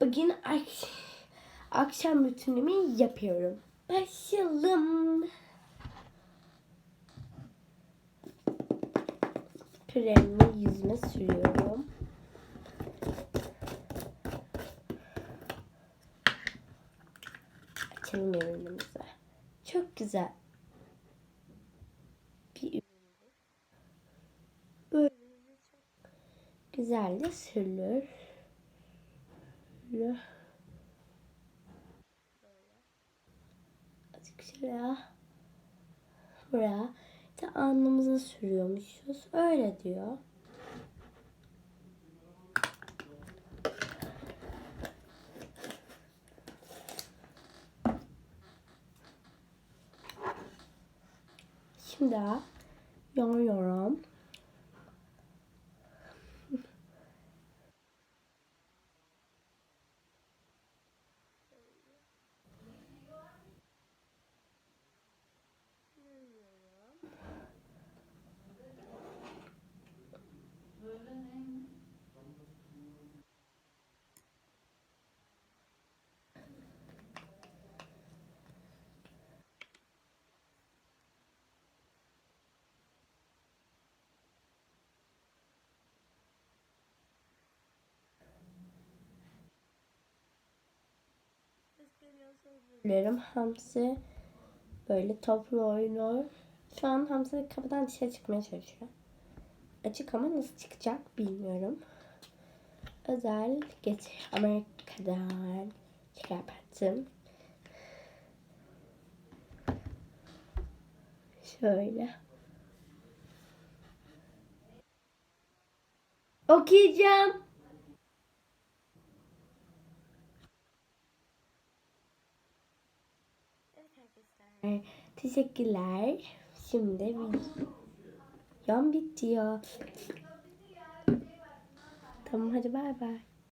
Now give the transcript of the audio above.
Bugün ak- akşam rutinimi yapıyorum. Başlayalım. Kremi yüzüme sürüyorum. Açalım ürünümüzü. Çok güzel. Güzel de sürülür. Böyle. Azıcık şuraya. Buraya. İşte alnımıza sürüyormuşuz. Öyle diyor. Şimdi yoruyorum. Dilerim Hamsi böyle toplu oynuyor. Şu an Hamsi kapıdan dışarı çıkmaya çalışıyor. Açık ama nasıl çıkacak bilmiyorum. Özel geç Amerika'dan çıkarttım. Şöyle. Okuyacağım. Arkadaşlar. Teşekkürler. Şimdi videom bitiyor. Tamam hadi bay bay.